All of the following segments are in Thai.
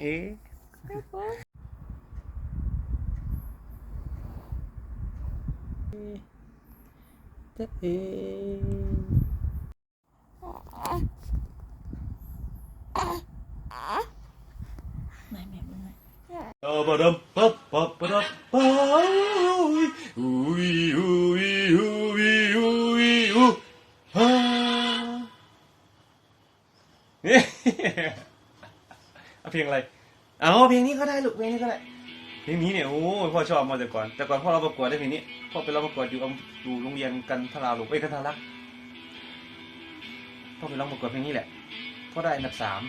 เอ๊ะจะเอ๊ะไหน อ้ยพ่อชอบมาแต่ก่อน แต่ก่อนพ่อเราประกวดได้เพลงนี้พ่อไปเราประกวดอยู่อำอยู่โรงเรียนกันทราลูกเอ้ยกันทารักษ์พ่อไปร้องประกวดเพลงนี้แหละพ่อได้อันดับสาม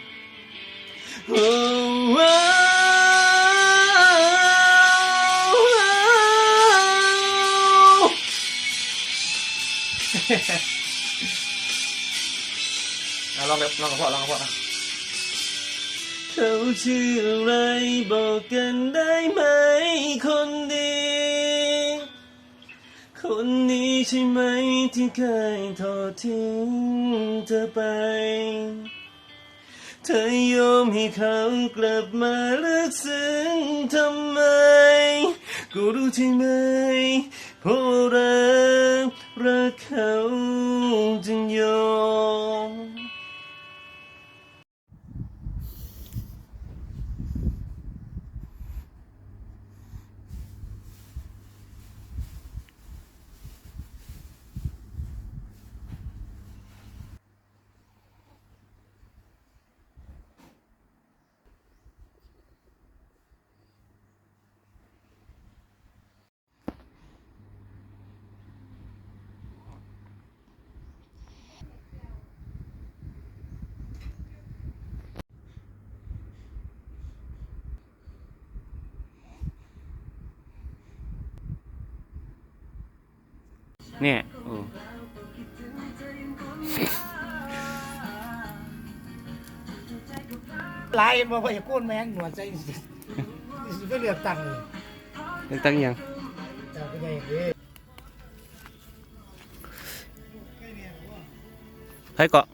อะลองแบบลองกับพ่อลองกับพ่ออะ เขาชื่ออะไรบอกกันได้ไหมคนดี คนนี้ใช่ไหมที่เคยทอดทิ้งเธอไป เธอยอมให้เขากลับมาลึกซึ้งทำไมก็รู้ใช่ไหมเพราะรักรักเขาจึงยอม เนี่ยโอ้ลายมาพอยาโก้นแมงหนวดใจสิก็เลือกตั้งเลยเลือกตั้งยังเจ้าก็ได้เด้ใครเกาะ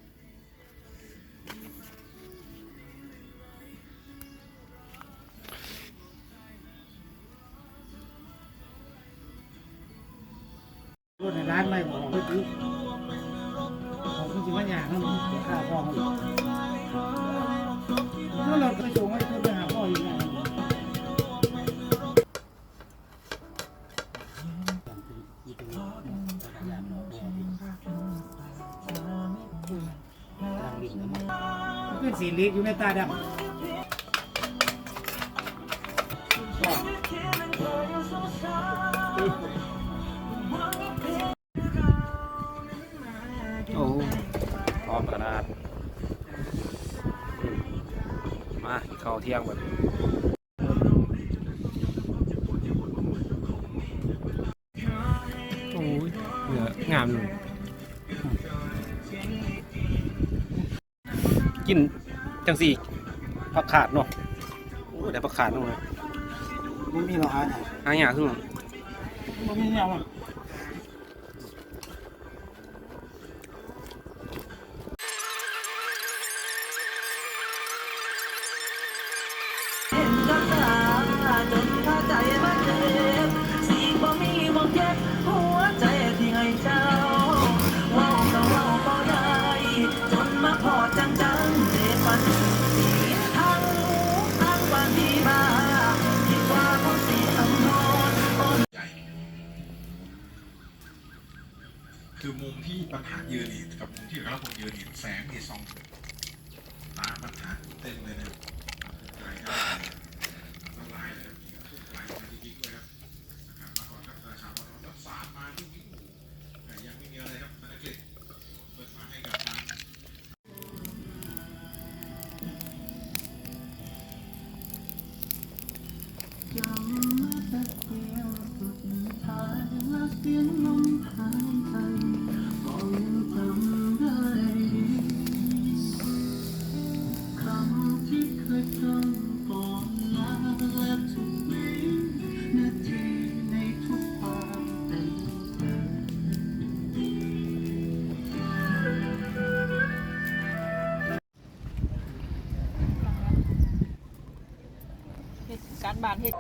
มาเข้าเที่ยงหมดโอ้ยเหนืองามเลยกินจังสี่ผักขาดเนาะโอ้ยแต่ผักขาดเนาะไม่มีหรอกฮะหาอย่างขึ้นมาไม่มีเนี่ยมันเคือมุมที่ปัญหายืนนี่กับมุมที่รัฐพลยืนนี่แสงนี่ส่องตาปัญหาเต็มเลยนะหลายด้ การบานเฮ็ด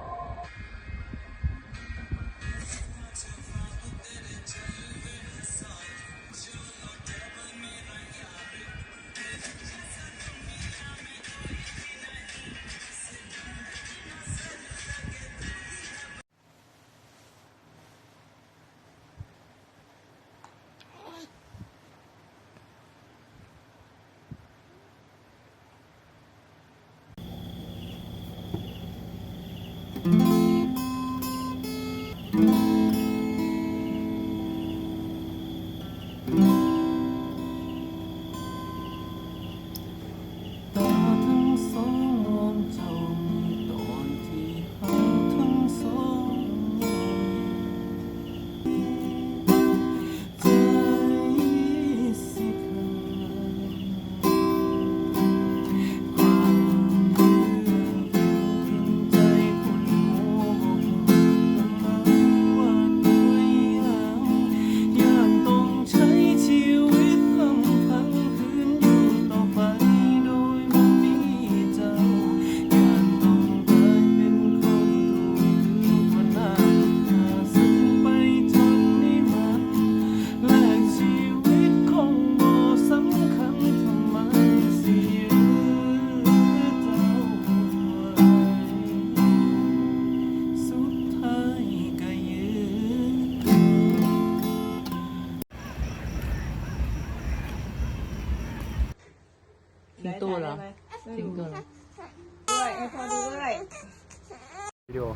วิดีโอ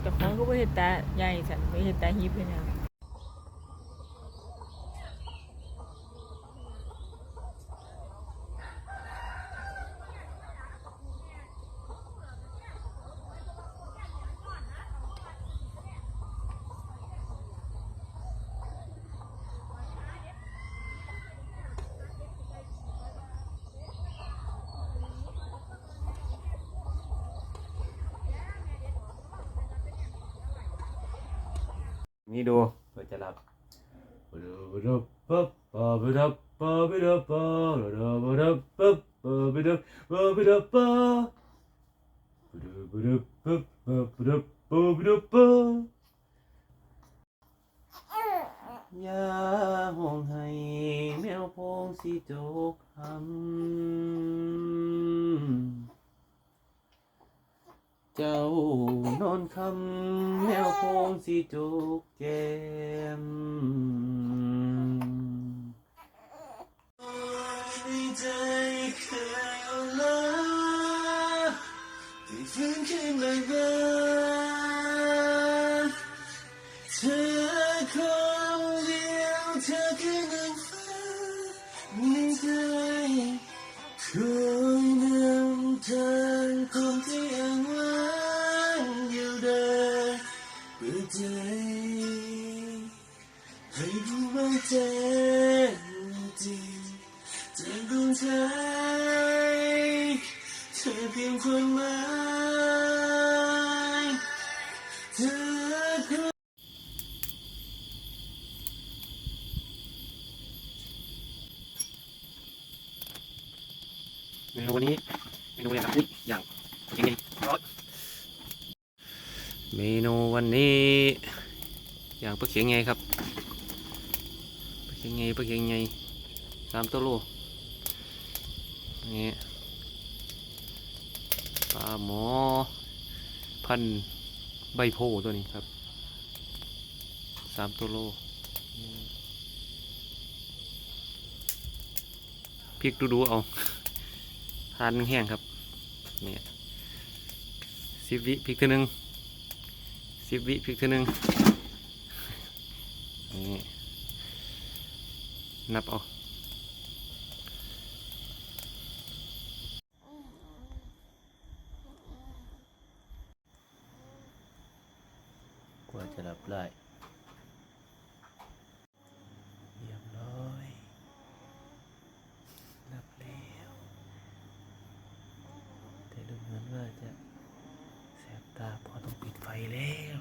แต่ของก็ไม่เห็นตาใหญ่สันไม่เห็นตาฮิปเลยนะ นี่ดูเผื่อจะหลับอย่าห้องให้แมวพงสิจกคำ เจ้านอนคำแมวโพงสิโจกแก้มในใจเคยเอาละที่ฟื้นขึ้นมาบ้างเธอคนเดียวเธอคือหนางฟ้าในใจคอยนำทางคนที่ยัง เมนูวันนี้เมนูอะไรครับอุ๊ยอย่างยังไงร้อยเมนูวันนี้อย่างปลาเขียงไงครับปลาเขียงไงปลาเขียงไงสามตัวโลนี่ปลาหมอพันธุ์ บโพตัวนี้ครับสามตัวโลพริกดูๆเอาทานแห้งครับเนี่ยสิบวิพริกเท่านึงสิบวิพริกเท่านึงนี่นับเอา กว่าจะหลับได้เรียบร้อยหลับแล้ว แต่ดูเหมือนว่าจะแสบตาเพอต้องปิดไฟแล้ว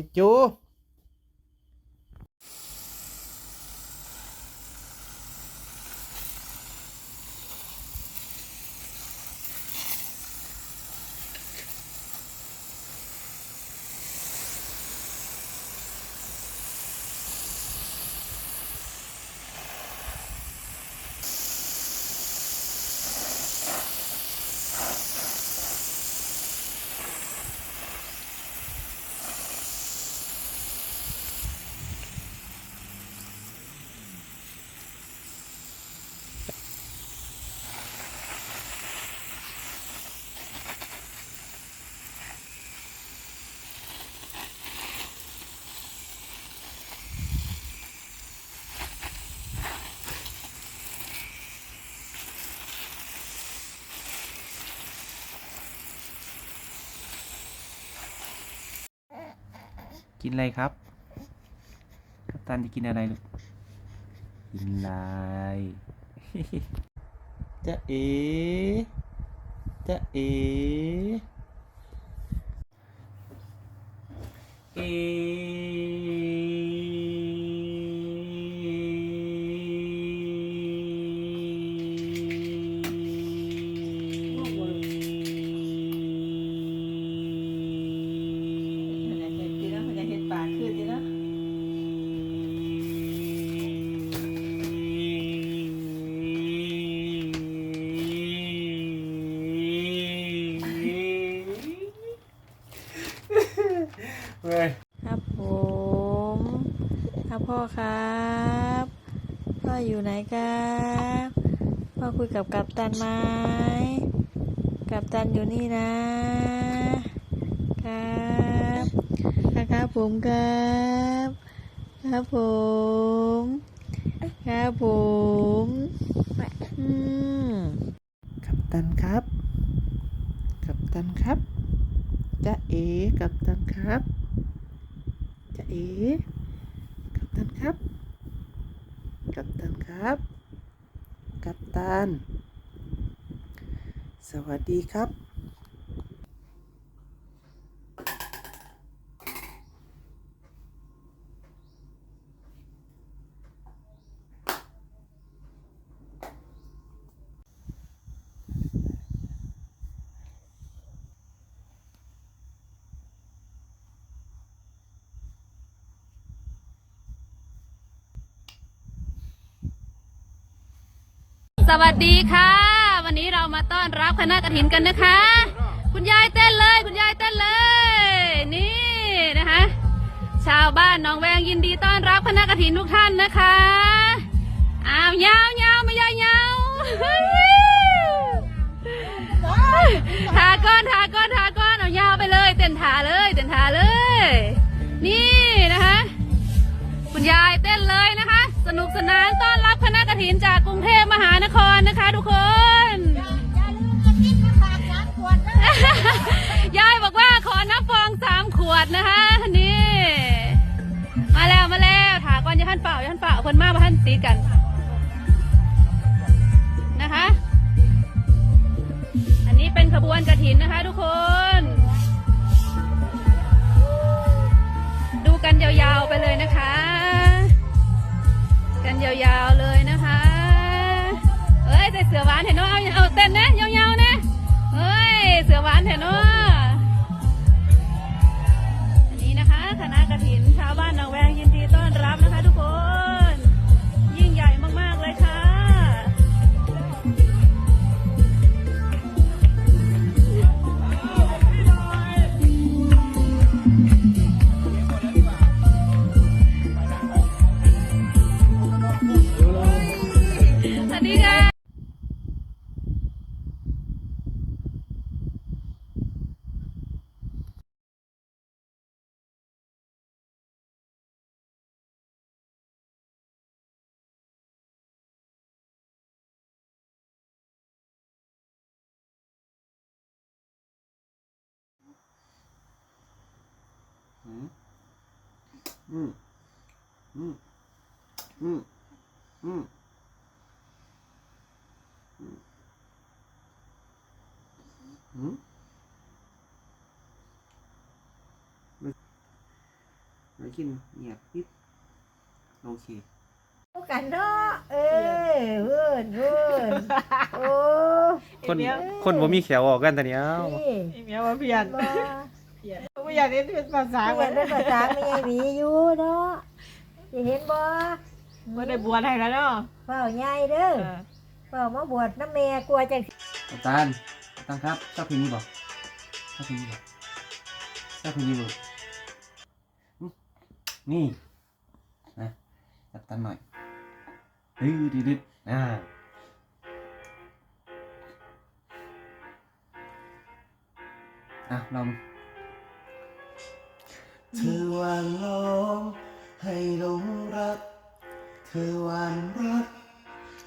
จิจู กินอะไรครับกัปตันจะกินอะไรลูกกินอะไรจะเอจะเอ คุยกับกัปตันไหมกัปตันอยู่นี่นะครับนะครับผมครับ ครับผม ครับผมอืม กัปตันครับ กัปตันครับจะเอกัปตันครับจะเอกัปตันครับ กัปตันครับ กัปตัน ส วัสดีครับสวัสดีค่ะ วันนี้เรามาต้อนรับคณะกระถินกันนะคะ คุณยายเต้นเลย คุณยายเต้นเลย นี่นะคะ ชาวบ้านหนองแวงยินดีต้อนรับคณะกระถินทุกท่านนะคะอ้าวยาวยาวไม่ยาวยาวทาก้อนทาก้อนทาก้อนเอายาวไปเลยเต้นทาเลยเต้นทาเลย นี่นะคะ คุณยายเต้นเลยนะคะ สนุกสนานต้อนรับคณะกระถินจากกรุงเทพมหานครนะคะ ทุกคน วดนะคะนี่ มาแล้วมาแล้วถาก่อนย่าท่านเปล่าย่าท่านเปล่าคนมากมาท่านตีกันนะคะ อันนี้เป็นขบวนกระถินนะคะ ทุกคน ดูกันยาวๆไปเลยนะคะ กันยาวๆเลยนะคะเอ้ยใส่เสือหวานเห็นเนาะเอาเอาเต้นนะยาวๆนะเอ้ยเสือหวานเห็นเนาะาวบ้านหนอ อืมอืมอืมอืมอืมม่กินเงียบปิดโอเคกันเนาะเออเพื่อนเพื่อนโอ้คนคนบ่มีแขวออกกันต่เนี้ยนี่อีเมียมาเปลี่ยน บ่ ไม่อยากเรียนเป็นภาษาเหมือนเป็นภาษาไม่ใช่หวีอยู่เนาะจะเห็นบ่ไม่ได้บวชให้แล้วเนาะเฝ้าใหญ่เด้อเฝ้ามาบวชน้ำแม่กลัวจังอาจารย์อาจารย์ครับชอบเพลงนี้บ่ชอบเพลงนี้บ่ชอบเพลงนี้บ่อืมนี่นะจับตันหน่อยดื้อดื้อดื้ออ่าอะลอง เธอหวานล้อมให้หลงรัก เธอหวานรัก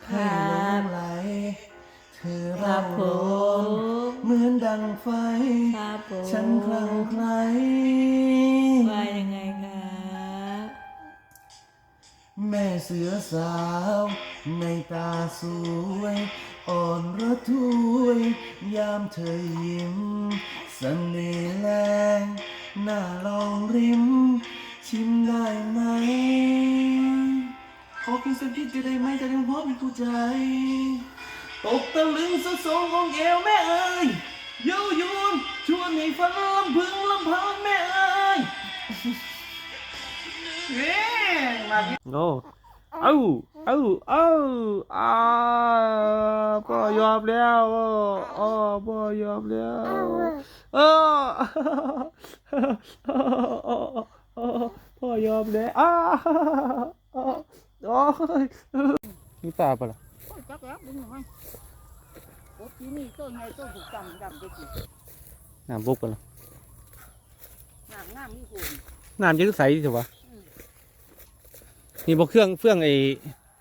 ให้หลงไหล เธอรักผมเหมือนดังไฟ ครับผมฉันคลั่งไคล้ว่ายังไงคะแม่เสือสาวในตาสวย อ่อนระทวย ยามเธอยิ้มเสน่ห์แรง น่าลองริม ชิมได้ไหม ขอเพียงสักนิดจะได้ไหมจะได้พบเป็นผู้ใจ ตกตะลึงสะสงของเอวแม่เอ้ยเย้ายุนชวนให้ฝันลำพึงลำพังแม่เอ้ยโอ้เอ้าเอ้าเอ้าอ่าพ่อยอมแล้วอ๋อพ่อยอมแล้วเออ พ่อยอมแล้วอ้าโอ้ยนี่ตาปะล่ะจักแล้วดึงหน่อยโอ้ที่นี่ต้นไงต้นถูกจำจำได้สิน้ำบุกปะล่ะงามงามนี่คุณน้ำจะใสถูกปะนี่บอกเครื่องเครื่องไอ้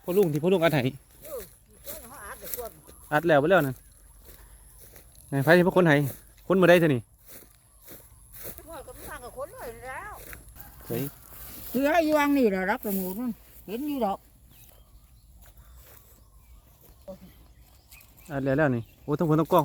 พ่อลุงที่พ่อลุงอัดให้ต้นอัดแล้วไปแล้วนะไหนไฟที่พ่อคนให้คนมาได้เท่านี่ ว่าก็ไม่ทางกับคนเลยแล้ว เฮ้ยคือให้ยวางนี่แหละรับประมูลนั่นเห็นอยู่ดอกอัดแล้วแล้วนี่โอ้ต้องคนต้องกล้อง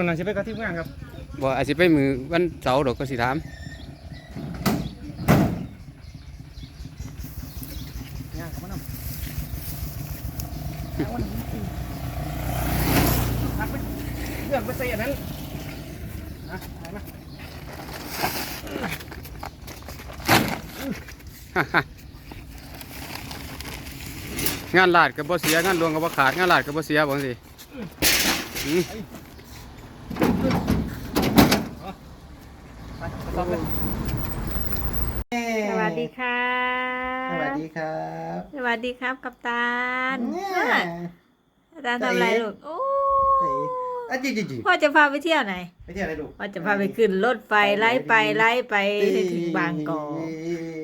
บ่ถนนน่ะสิไปกับทีมงานครับบ่อาจสิไปมือวันเสาร์ดอกก็สิถามงานเขามานำเรื่องไปใส่อันนั้นอะไปมางานลาดก็บ่เสียงานหลวงก็บ่ขาดงานลาดก็บ่เสียบ่จังซี่อืม ไปไปต่อเลย สวัส ดีค่ะสวัสดีครับ สวัสดีครับ กัปตันเนี่ยอะกัปตันทำอะไรลูก โอ้เฮ้ยอะจิจิจิพ่อจะพาไปเที่ยวไหน ไปเที่ยวอะไรลูก พ่อจะพาไปขึ้นรถไฟไล่ไปไล่ไปให้ถึงบางกอก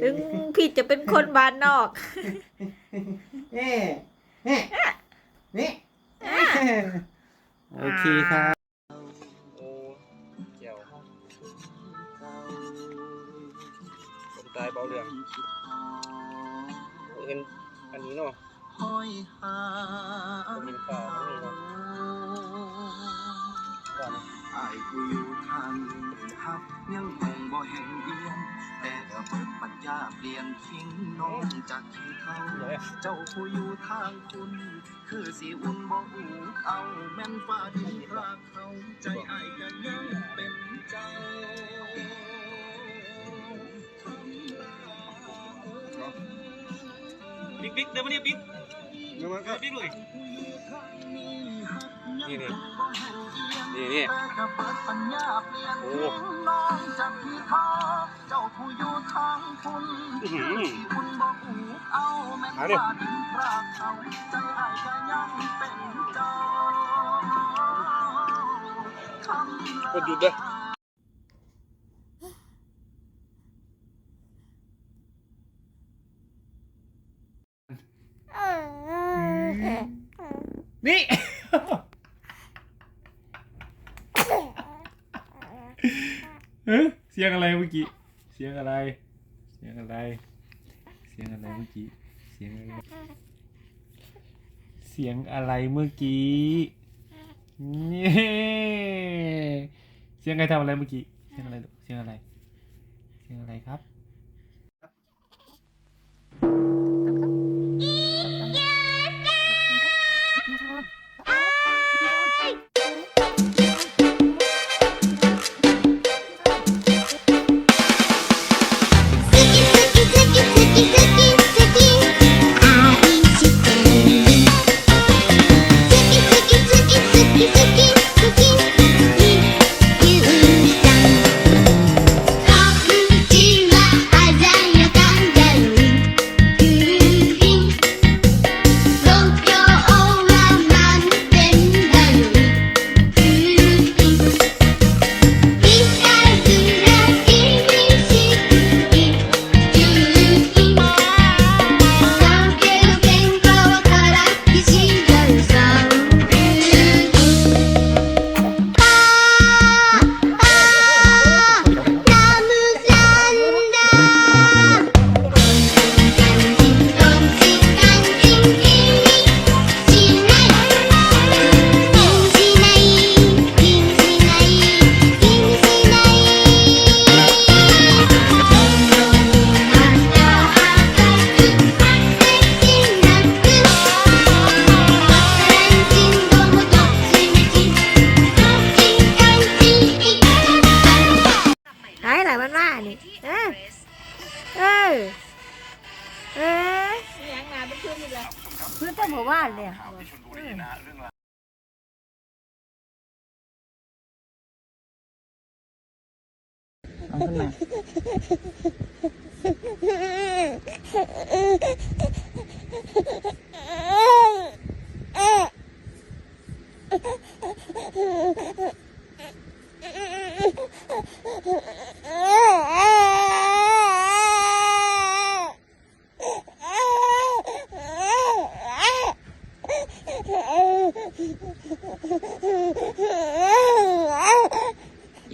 ถึงพี่จะเป็นคนบ้านนอกเอ๊ะเอ๊ะเอ๊ะโอเคครับ ตายเบาเรื่องเห็นอันนี้เนาะผมเห็นข่าวมันมีเนาะว่าเนาะอายผู้อยู่ทางหักยังคงบ่เห็นเอียนแต่เปิดปัญญาเปลี่ยนทิ้งน้องจากที่เขา เจ้าผู้อยู่ทางคุณ คือสิอุ่นบ่อูเอาแม่นฟ้าดินรักเขาใจอายก็ยังเป็นเจ้า บิ๊กบิ๊กเดินมานี่บิ๊กเดี๋ยวมันก็บิ๊กเลยนี่นี่นี่นี่แต่ก็เปิดปัญญาเปลี่ยนโอ้น้องจากพี่เขาเจ้าผู้อยู่ทางคุณอื้อหือคุณบอกอูเอาแม่นมาดิว่าถึงพรากเขาใจอายก็ยังเป็นเจ้าคำกดหยุดเลย นี่ เอ๊ะเสียงอะไรเมื่อกี้ เสียงอะไร เสียงอะไร เสียงอะไรเมื่อกี้ เสียงอะไร เสียงอะไรเมื่อกี้นี่เสียงใครทำอะไรเมื่อกี้ เสียงอะไรลูกเสียงอะไร เสียงอะไรครับ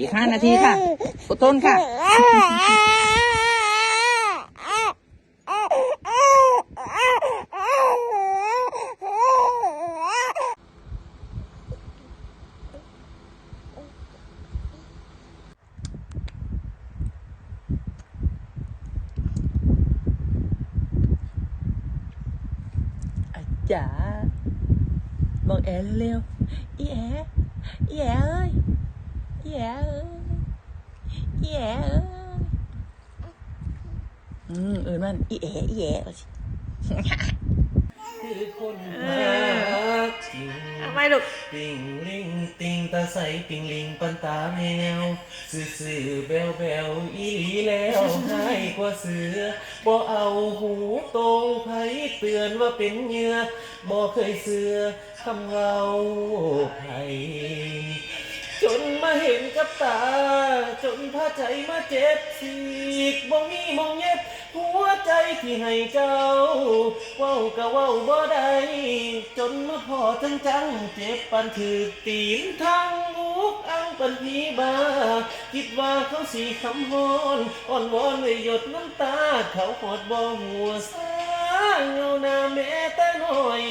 อีกห้านาทีค่ะอดทนค่ะ จ๋าบอกแอเร็วๆอีแออีแอเอ้ยอีแอเอ้ยอีแอเอ้ยอืมเอินมันอีแออีแอว่าสิ คือคนรักจริง ทำไมลูก ติงลิงติงตาใสติงลิง ปันตาแมวสื่อสื่อแบวแบวอีหลีแล้วให้กว่าเสือบ่เอาหูตรงไผเตือนว่าเป็นเหยื่อบ่เคยเสือคำเงาไผจนมาเห็นกับตา จนพาใจมาเจ็บสีกบ่มีมองเย็บ หัวใจที่ให้เจ้า เว้าก็เว้าบ่ได้จนมาพอจังจังเจ็บปันถือตีนทั้งอุกอังปันพีบา คิดว่าเขาสีคำฮอนอ่อนวอนเลยหยดน้ำตา เขาหอดบ่หัวสาเงาหน้าแม่แต่น้อย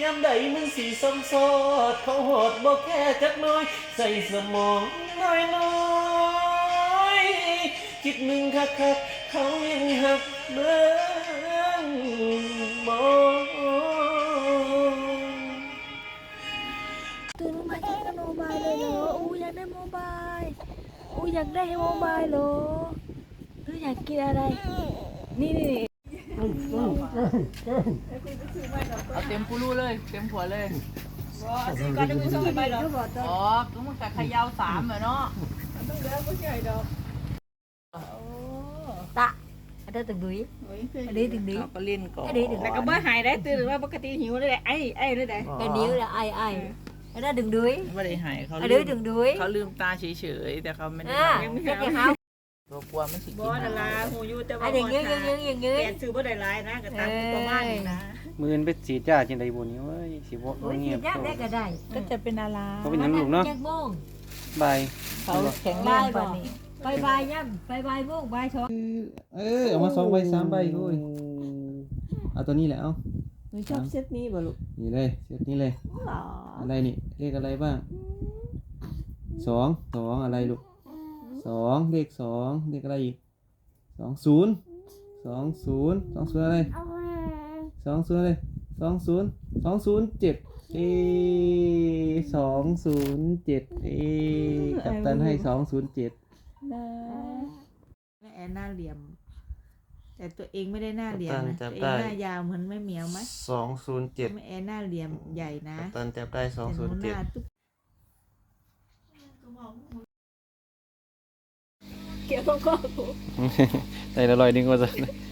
ยามใดมึงสีสมสอด เขาหอดบ่แค่จักน้อย ใส่สมองน้อยน้อยๆคิดมึงคักคัก เขายังหักเบิ่งมองตื่นมากินกันโมบายเลยเหรออู้อยากได้โมบายอู้อยากได้โมบายเหรอหรืออยากกินอะไร นี่นี่เอาเต็มปูรูเลย เต็มหัวเลยสิก่อนจะมีส่งไปหรออ๋อก็มันกับขยาวสามเหรอเนาะตะ อันนี้ตึงดุยอันนี้ตึงดุย เขาก็เล่นก่อนอันนี้ตึง แต่ก็บ่หายได้ตื่นว่าปกติหิวเลยไอ้ไอ้เลยได้อันนี้ là ai ai อันนั้นดึงดุยไม่ได้หายเขาอันลืนี้มดึงดุยเขาลืมตาเฉยๆแต่เขาไม่ได้อ่าหายแค่เฮาเรากลัวมันสิกิบ่นนั่นล่ะหูอยู่แต่ว่าอันนี้ยืงยืงยืงยืงแกซื้อบ่ได้หลายนะก็ตามประมาณนี้นะมือนไปฉีดยาจังไดบ่นี่เว้ยสิบ่โอ้ยเงีกิยนบยากได้ก็ได้ก็จะเป็นอะไรเขาเป็นหยังลูกเนาะแจ็คโมง บายเขาแข็งแรงกว่านี้ บายบายย่ำบายบายโมงบายช็อตเออเอามาสองใบสามใบโอ้ยเอาตัวนี้แหละเอาหนูชอบเซตนี้บ่ลูกนี่เลยเซตนี้เลยหรออะไรนี่เลขอะไรบ้างสองสองอะไรลูกสองเลขสองเลขอะไรอีกสองศูนย์สองศูนย์สองศูนย์อะไรสองศูนย์อะไรสองศูนย์สองศูนย์เจ็ดเอสองศูนย์เจ็ดเอกัปตันให้สองศูนย์เจ็ด แม่แอนหน้าเหลี่ยม แต่ตัวเองไม่ได้หน้าเหลี่ยมนะตัวเองหน้ายาวเหมือนแม่เหมียวไหมสองศูนย์เจ็ดแม่แอนหน้าเหลี่ยมใหญ่นะกัปตันจับได้สองแต่หศูนนูย์หเจ็ดน้าตุ๊กได้ละร้อยหนึงว่าซั่น